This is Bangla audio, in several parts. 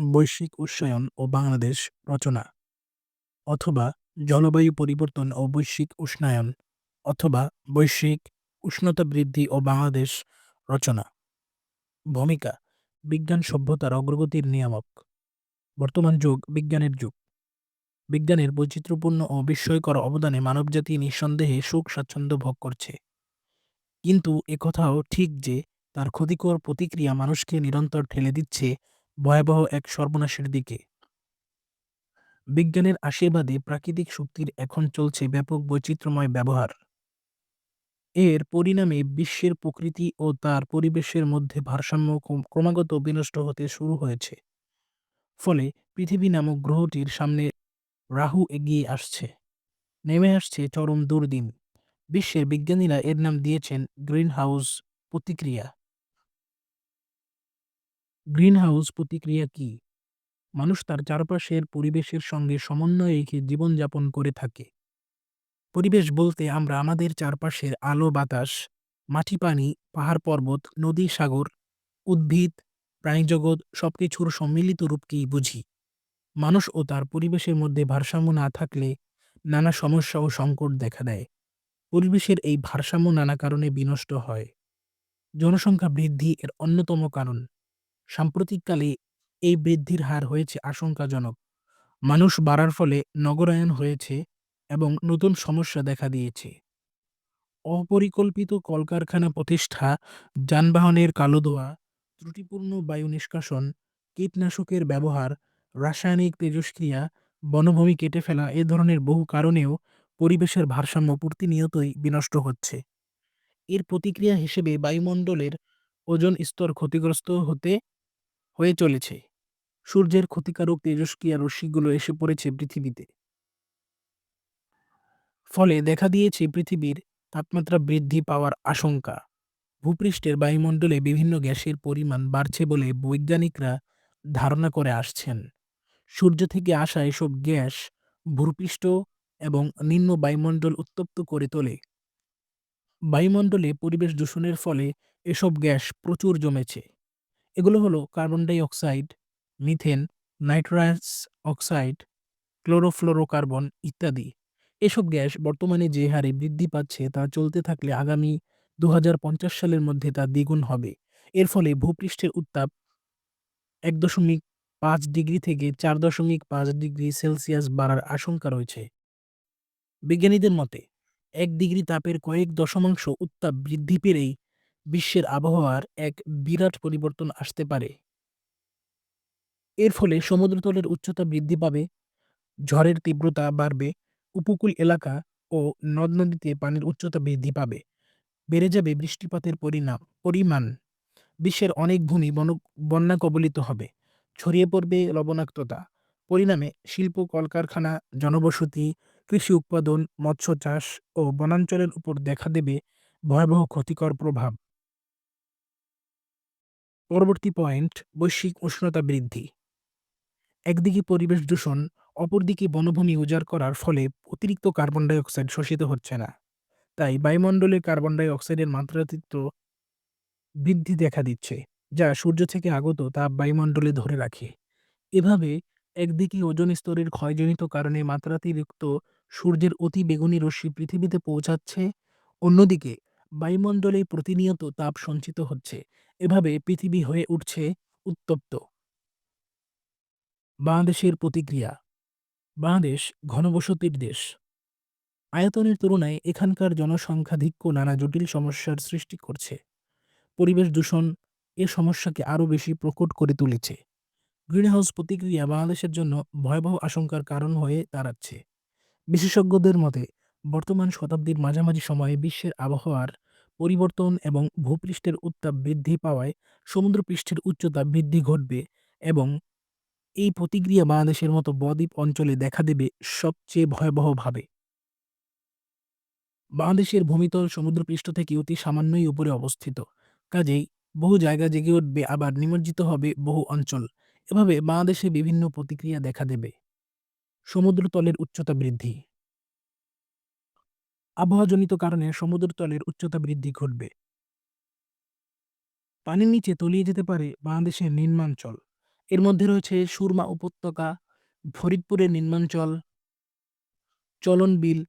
বৈশ্বিক উষ্ণায়ন ও বাংলাদেশ রচনা অথবা জলবায়ু পরিবর্তন ও বৈশ্বিক উষ্ণায়ন অথবা বৈশ্বিক উষ্ণতা বৃদ্ধি ও বাংলাদেশ রচনা। ভূমিকা, বিজ্ঞান সভ্যতার অগ্রগতির নিয়ামক। বর্তমান যুগ, বিজ্ঞানের যুগ। বিজ্ঞানের বৈচিত্র্যপূর্ণ ও বিস্ময়কর অবদানে মানবজাতি নিঃসন্দেহে সুখ, স্বাচ্ছন্দ্য ভোগ করছে। কিন্তু একথাও ঠিক যে, তার ক্ষতিকর প্রতিক্রিয়া মানুষকে নিরন্তর ঠেলে দিচ্ছে ভয়াবহ এক সর্বনাশের দিকে। বিজ্ঞানের আশীর্বাদে প্রাকৃতিক শক্তির এখন চলছে ব্যাপক বৈচিত্র্যময় ব্যবহার। এর পরিণামে বিশ্বের প্রকৃতি ও তার পরিবেশের মধ্যে ভারসাম্য ক্রমাগত বিনষ্ট হতে শুরু হয়েছে। ফলে পৃথিবী নামক গ্রহটির সামনে রাহু এগিয়ে আসছে। নেমে আসছে চরম দুর্দিন। বিশ্বের বিজ্ঞানীরা এর নাম দিয়েছেন গ্রিন হাউস প্রতিক্রিয়া। গ্রিন হাউস প্রতিক্রিয়া কি? মানুষ তার চারপাশের পরিবেশের সঙ্গে সমন্বয় রেখে জীবনযাপন করে থাকে। পরিবেশ বলতে আমরা আমাদের চারপাশের আলো, বাতাস, মাটি, পানি, পাহাড়, পর্বত, নদী, সাগর, উদ্ভিদ, প্রাণীজগৎ সবকিছুর সম্মিলিত রূপকেই বুঝি। মানুষ ও তার পরিবেশের মধ্যে ভারসাম্য না থাকলে নানা সমস্যা ও সংকট দেখা দেয়। পরিবেশের এই ভারসাম্য নানা কারণে বিনষ্ট হয়। জনসংখ্যা বৃদ্ধি এর অন্যতম কারণ। সাম্প্রতিককালে এই বৃদ্ধির হার হয়েছে আশঙ্কাজনক। মানুষ বাড়ার ফলে নগরায়ন হয়েছে এবং নতুন সমস্যা দেখা দিয়েছে। অপরিকল্পিত কলকারখানা প্রতিষ্ঠা, যানবাহনের কালো ধোঁয়া ত্রুটিপূর্ণ বায়ু নিষ্কাশন, কীটনাশকের ব্যবহার, রাসায়নিক তেজস্ক্রিয়া, বনভূমি কেটে ফেলা এ ধরনের বহু কারণেও পরিবেশের ভারসাম্য প্রতিনিয়তই বিনষ্ট হচ্ছে। এর প্রতিক্রিয়া হিসেবে বায়ুমণ্ডলের ওজন স্তর ক্ষতিগ্রস্ত হতে হয়ে চলেছে। সূর্যের ক্ষতিকারক তেজস্ক্রিয়া রশ্মিগুলো এসে পড়েছে পৃথিবীতে। ফলে দেখা দিয়েছে পৃথিবীর তাপমাত্রা বৃদ্ধি পাওয়ার আশঙ্কা। ভূপৃষ্ঠের বায়ুমণ্ডলে বিভিন্ন গ্যাসের পরিমাণ বাড়ছে বলে বৈজ্ঞানিকরা ধারণা করে আসছেন। সূর্য থেকে আসা এসব গ্যাস ভূপৃষ্ঠ এবং নিম্ন বায়ুমণ্ডল উত্তপ্ত করে তোলে। বায়ুমণ্ডলে পরিবেশ দূষণের ফলে এসব গ্যাস প্রচুর জমেছে। এগুলো হলো carbon dioxide methane nitrous oxide chlorofluorocarbon ইত্যাদি। এসব গ্যাস বর্তমানে যে হারে বৃদ্ধি পাচ্ছে তা চলতে থাকলে আগামী দু হাজার পঞ্চাশ সালের মধ্যে তা দ্বিগুণ হবে। এর ফলে ভূপৃষ্ঠের উত্তাপ এক দশমিক পাঁচ ডিগ্রি থেকে চার দশমিক পাঁচ ডিগ্রি সেলসিয়াস বাড়ার আশঙ্কা রয়েছে। বিজ্ঞানীদের মতে, এক ডিগ্রি তাপের কয়েক দশমাংশ উত্তাপ বৃদ্ধি পেলেই বিশ্বের আবহাওয়ার এক বিরাট পরিবর্তন আসতে পারে। এর ফলে সমুদ্রতলের উচ্চতা বৃদ্ধি পাবে, ঝড়ের তীব্রতা বাড়বে, উপকূল এলাকা ও নদ নদীতে পানির উচ্চতা বৃদ্ধি পাবে, বেড়ে যাবে বৃষ্টিপাতের পরিণাম পরিমাণ। বিশ্বের অনেক ভূমি বন, বন্যা কবলিত হবে, ছড়িয়ে পড়বে লবণাক্ততা, পরিণামে শিল্প, কলকারখানা, জনবসতি, কৃষি উৎপাদন, মৎস্য চাষ ও বনাঞ্চলের উপর দেখা দেবে ভয়াবহ ক্ষতিকর প্রভাব। পরবর্তী পয়েন্ট বৈশ্বিক উষ্ণতা বৃদ্ধি। একদিকে পরিবেশ দূষণ, অপরদিকে বনভূমি উজাড় করার ফলে অতিরিক্ত কার্বন ডাই অক্সাইড শোষিত হচ্ছে না। তাই বায়ুমণ্ডলে কার্বন ডাই অক্সাইডের মাত্রাতিরিক্ত বৃদ্ধি দেখা দিচ্ছে, যা সূর্য থেকে আগত তাপ বায়ুমণ্ডলে ধরে রাখে। এভাবে একদিকে ওজন স্তরের ক্ষয়জনিত কারণে মাত্রাতিরিক্ত সূর্যের অতি বেগুনি রশ্মি পৃথিবীতে পৌঁছাচ্ছে, অন্যদিকে বায়ুমণ্ডলে প্রতিনিয়ত তাপ সঞ্চিত হচ্ছে। এভাবে পৃথিবী হয়ে উঠছে উত্তপ্ত। বাংলাদেশের প্রতিক্রিয়া। বাংলাদেশ ঘনবসতির দেশ। আয়তনের তুলনায় এখানকার জনসংখ্যাধিক্য নানা জটিল সমস্যার সৃষ্টি করছে। পরিবেশ দূষণ এ সমস্যাকে আরও বেশি প্রকট করে তুলেছে। গ্রিনহাউস প্রতিক্রিয়া বাংলাদেশের জন্য ভয়াবহ আশঙ্কার কারণ হয়ে দাঁড়াচ্ছে। বিশেষজ্ঞদের মতে, বর্তমান শতাব্দীর মাঝামাঝি সময়ে বিশ্বের আবহাওয়ার পরিবর্তন এবং ভূপৃষ্ঠের উত্তাপ বৃদ্ধি পাওয়ায় সমুদ্রপৃষ্ঠের উচ্চতা বৃদ্ধি ঘটবে এবং এই প্রতিক্রিয়া বাংলাদেশের মতো বদ্বীপ অঞ্চলে দেখা দেবে সবচেয়ে ভয়াবহভাবে। বাংলাদেশের ভূমিতল সমুদ্রপৃষ্ঠ থেকে অতি সামান্যই উপরে অবস্থিত। কাজেই বহু জায়গা জেগে উঠবে, আবার নিমজ্জিত হবে বহু অঞ্চল। এভাবে বাংলাদেশে বিভিন্ন প্রতিক্রিয়া দেখা দেবে। সমুদ্রতলের উচ্চতা বৃদ্ধি। আবহাওয়াজনিত কারণে সমুদ্রতলের উচ্চতা বৃদ্ধি ঘটবে পানির নিচে তলিয়ে যেতে পারে বাংলাদেশের নিম্নাঞ্চল এর মধ্যে রয়েছে সুরমা উপত্যকা, ফরিদপুরের নিম্নাঞ্চল, চলন বিল,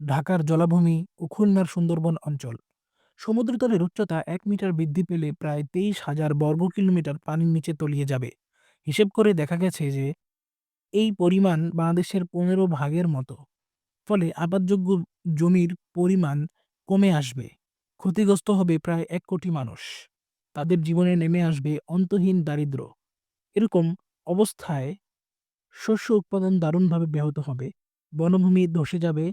ঢাকার জলাভূমি ও খুলনার সুন্দরবন অঞ্চল। সমুদ্রতলের উচ্চতা এক মিটার বৃদ্ধি পেলে প্রায় তেইশ হাজার বর্গ কিলোমিটার পানির নিচে তলিয়ে যাবে। হিসেব করে দেখা গেছে যে এই পরিমাণ বাংলাদেশের পনেরো ভাগের মতো। ফলে আবাদযোগ্য জমির পরিমাণ কমে আসবে। ক্ষতিগ্রস্ত হবে প্রায় এক কোটি মানুষ। তাদের জীবনে নেমে আসবে অন্তহীন দারিদ্র্য। এরকম অবস্থায় শস্য উৎপাদন দারুণভাবে ব্যাহত হবে। বনভূমি ধসে যাবে।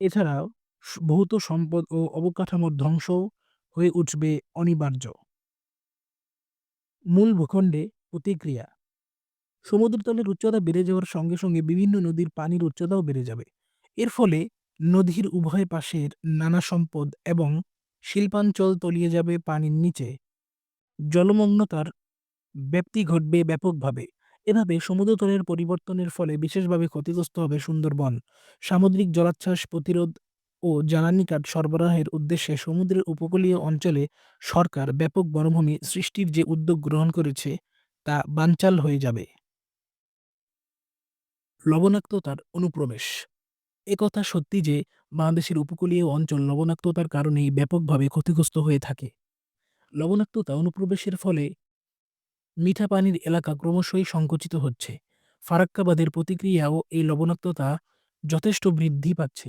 এছাড়াও ভৌত সম্পদ ও অবকাঠামোর ধ্বংসও হয়ে উঠবে অনিবার্য। মূল ভূখণ্ডে প্রতিক্রিয়া সমুদ্রতলের উচ্চতা বেড়ে যাওয়ার সঙ্গে সঙ্গে বিভিন্ন নদীর পানির উচ্চতাও বেড়ে যাবে। এর ফলে নদীর উভয় পাশের নানা সম্পদ এবং শিল্পাঞ্চল তলিয়ে যাবে পানির নিচে। জলমগ্নতার ব্যাপ্তি ঘটবে ব্যাপকভাবে। এভাবে সমুদ্রতলের পরিবর্তনের ফলে বিশেষভাবে ক্ষতিগ্রস্ত হবে সুন্দরবন। সামুদ্রিক জলাচ্ছ্বাস প্রতিরোধ ও জ্বালানি কাঠ সরবরাহের উদ্দেশ্যে সমুদ্রের উপকূলীয় অঞ্চলে সরকার ব্যাপক বনভূমি সৃষ্টির যে উদ্যোগ গ্রহণ করেছে, তা বানচাল হয়ে যাবে। লবণাক্ততার অনুপ্রবেশ একথা সত্যি যে, বাংলাদেশের উপকূলীয় অঞ্চল লবণাক্ততার কারণেই ব্যাপকভাবে ক্ষতিগ্রস্ত হয়ে থাকে। লবণাক্ততা অনুপ্রবেশের ফলে মিঠা পানির এলাকা ক্রমশই সংকুচিত হচ্ছে। ফারাক্কাবাদের প্রতিক্রিয়াও এই লবণাক্ততা যথেষ্ট বৃদ্ধি পাচ্ছে।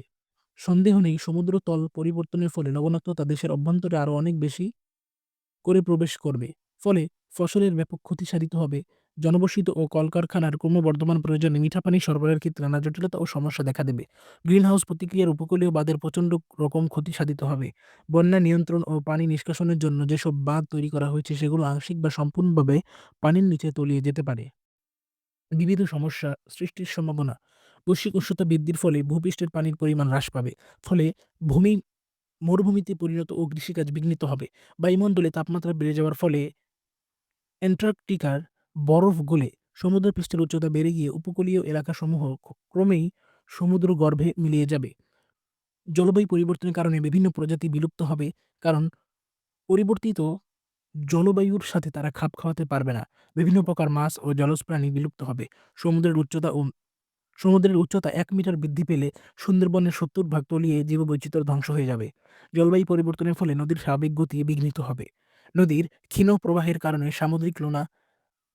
সন্দেহ নেই সমুদ্রতল পরিবর্তনের ফলে লবণাক্ততা দেশের অভ্যন্তরে আরও অনেক বেশি করে প্রবেশ করবে। ফলে ফসলের ব্যাপক ক্ষতি সাধিত হবে। জনবসতি ও কলকারখানার ক্রমবর্ধমান প্রয়োজনে মিঠা পানি সরবরাহের ক্ষেত্রে নানা জটিলতা ও সমস্যা দেখা দেবে। গ্রিনহাউস প্রতিক্রিয়ার উপকূলীয় বাঁধের প্রচণ্ড রকম ক্ষতি সাধিত হবে। বন্যা নিয়ন্ত্রণ ও পানি নিষ্কাশনের জন্য যেসব বাঁধ তৈরি করা হয়েছে সেগুলো আংশিক বা সম্পূর্ণভাবে পানির নিচে তলিয়ে যেতে পারে। বিবিধ সমস্যা সৃষ্টির সম্ভাবনা বৈশ্বিক উষ্ণতা বৃদ্ধির ফলে ভূপৃষ্ঠের পানির পরিমাণ হ্রাস পাবে। ফলে ভূমি, মরুভূমিতে পরিণত ও কৃষিকাজ বিঘ্নিত হবে। বায়ুমণ্ডলে তাপমাত্রা বেড়ে যাওয়ার ফলে অ্যান্টার্কটিকার বরফ গলে সমুদ্রপৃষ্ঠের উচ্চতা বেড়ে গিয়ে উপকূলীয় এলাকাসমূহ ক্রমেই সমুদ্র গর্ভে মিলিয়ে যাবে। জলবায়ু পরিবর্তনের কারণে বিভিন্ন প্রজাতি বিলুপ্ত হবে কারণ পরিবর্তিত জলবায়ুর সাথে তারা খাপ খাওয়াতে পারবে না। বিভিন্ন প্রকার মাছ ও জলজ প্রাণী বিলুপ্ত হবে। সমুদ্রের উচ্চতা ও সমুদ্রের উচ্চতা এক মিটার বৃদ্ধি পেলে সুন্দরবনের সত্তর ভাগ তলিয়ে জীববৈচিত্র্য ধ্বংস হয়ে যাবে। জলবায়ু পরিবর্তনের ফলে নদীর স্বাভাবিক গতি বিঘ্নিত হবে। নদীর ক্ষীণ প্রবাহের কারণে সামুদ্রিক লোনা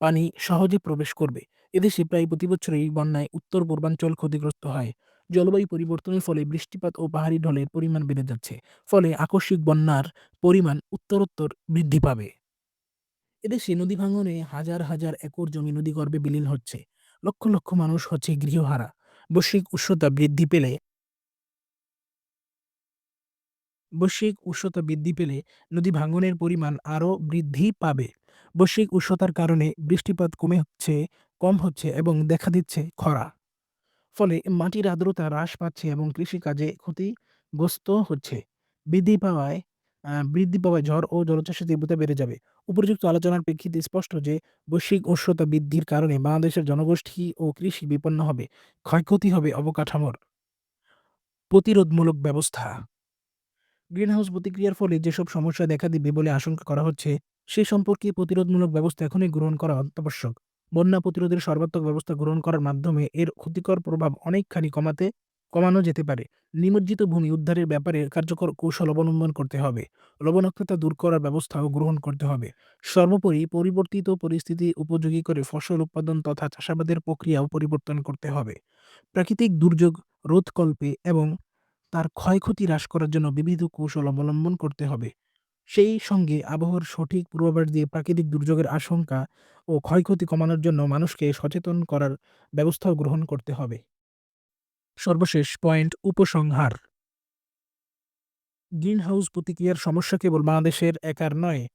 পানি সহজে প্রবেশ করবে। এদেশে প্রায় প্রতি বছরই বন্যায় উত্তর-পূর্বাঞ্চল ক্ষতিগ্রস্ত হয়। জলবায়ু পরিবর্তনের ফলে বৃষ্টিপাত ও পাহাড়ি ঢলের পরিমাণ বেড়ে যাচ্ছে। ফলে আকস্মিক বন্যার পরিমাণ উত্তরোত্তর বৃদ্ধি পাবে। এদেশে নদী ভাঙনে হাজার হাজার একর জমি নদীগর্ভে বিলীন হচ্ছে। লক্ষ লক্ষ মানুষ হচ্ছে গৃহহারা। বৈশ্বিক উষ্ণতা বৃদ্ধি পেলে বৈশ্বিক উষ্ণতা বৃদ্ধি পেলে নদী ভাঙনের পরিমাণ আরও বৃদ্ধি পাবে। বৈশ্বিক উষ্ণতার কারণে বৃষ্টিপাত কমে হচ্ছে কম হচ্ছে এবং দেখা দিচ্ছে খরা। ফলে মাটির আর্দ্রতা হ্রাস পাচ্ছে এবং কৃষিকাজে ক্ষতিগ্রস্ত হচ্ছে। বৃদ্ধি পাওয়ায় বৃদ্ধি পাওয়ায় ঝড় ও জলোচ্ছ্বাসের তীব্রতা বেড়ে যাবে। উপর্যুক্ত আলোচনার প্রেক্ষিতে স্পষ্ট যে বৈশ্বিক উষ্ণতা বৃদ্ধির কারণে বাংলাদেশের জনগোষ্ঠী ও কৃষি বিপন্ন হবে, ক্ষয়ক্ষতি হবে অবকাঠামোর। প্রতিরোধমূলক ব্যবস্থা গ্রিনহাউস প্রতিক্রিয়ার ফলে যেসব সমস্যা দেখা দিবে বলে আশঙ্কা করা হচ্ছে সে সম্পর্কে প্রতিরোধমূলক ব্যবস্থা এখনই গ্রহণ করা অত্যাবশ্যক। বন্যা প্রতিরোধের সর্বাত্মক ব্যবস্থা গ্রহণ করার মাধ্যমে এর ক্ষতিকর প্রভাব অনেকখানি কমাতে, কমানো যেতে পারে। নিমজ্জিত ভূমি উদ্ধারের ব্যাপারে কার্যকর কৌশল অবলম্বন করতে হবে। লবণাক্ততা দূর করার ব্যবস্থাও গ্রহণ করতে হবে। সর্বোপরি পরিবর্তিত পরিস্থিতি উপযোগী করে ফসল উৎপাদন তথা চাষাবাদের প্রক্রিয়াও পরিবর্তন করতে হবে। প্রাকৃতিক দুর্যোগ, রোধকল্পে এবং তার ক্ষয়ক্ষতি হ্রাস করার জন্য বিবিধ কৌশল অবলম্বন করতে হবে। সেই সঙ্গে আবহাওয়ার সঠিক পূর্বাভাস দিয়ে প্রাকৃতিক দুর্যোগের আশঙ্কা ও ক্ষয়ক্ষতি কমানোর জন্য মানুষকে সচেতন করার ব্যবস্থাও গ্রহণ করতে হবে। সর্বশেষ পয়েন্ট, উপসংহার গ্রিনহাউস প্রতিক্রিয়ার সমস্যা কেবল বাংলাদেশের একার নয়।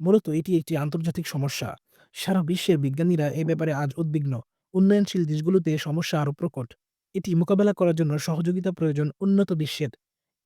মূলত এটি একটি আন্তর্জাতিক সমস্যা। সারা বিশ্বের বিজ্ঞানীরা এ ব্যাপারে আজ উদ্বিগ্ন। উন্নয়নশীল দেশগুলোতে সমস্যা আরও প্রকট। এটি মোকাবেলা করার জন্য সহযোগিতা প্রয়োজন উন্নত বিশ্বের।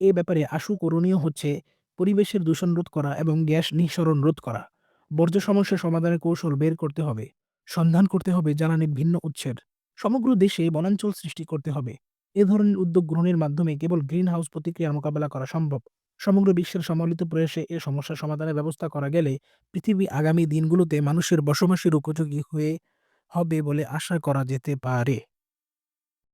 এ ব্যাপারে আশু করণীয় হচ্ছে পরিবেশের দূষণ রোধ করা এবং গ্যাস নিঃসরণ রোধ করা। বর্জ্য সমস্যা সমাধানের কৌশল বের করতে হবে। সন্ধান করতে হবে জ্বালানির ভিন্ন উৎসের। সমগ্র দেশে বনাঞ্চল সৃষ্টি করতে হবে। এ ধরনের উদ্যোগ গ্রহণের মাধ্যমে কেবল গ্রিনহাউস প্রতিক্রিয়ার মোকাবেলা করা সম্ভব। সমগ্র বিশ্বের সম্মিলিত প্রয়াসে এ সমস্যা সমাধানের ব্যবস্থা করা গেলে পৃথিবী আগামী দিনগুলোতে মানুষের বসবাসের উপযোগী হয়ে হবে বলে আশা করা যেতে পারে